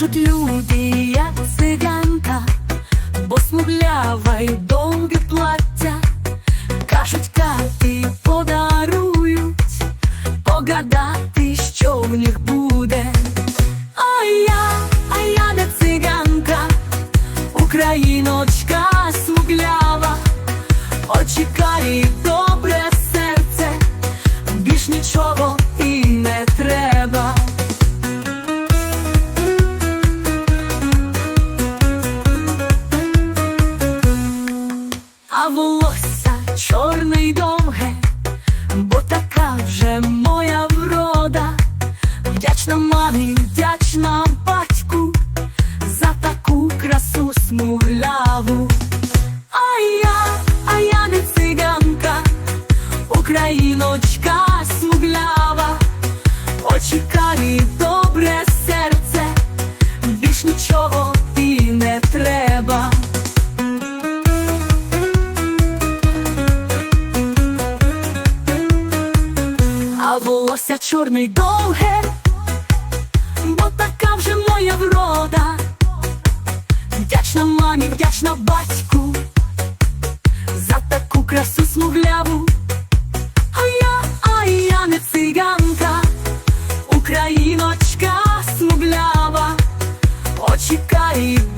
люди, як циганка, бо смуглява й довге плаття, кажуть, кати подарують, погадати, що в них буде. А я, а я не циганка, Україночка смуглява, очі карі, добре серце, більш нічого А волосся чорне й довге, бо така вже моя врода, вдячна мамі, вдячна батьку за таку красу смугляву. А я, а я не циганка, україночка смуглява, очі волосся чорний довге, бо така вже моя врода, вдячна мамі, вдячна батьку, за таку красу смугляву, а я, а я не циганка, україночка смуглява, очікає.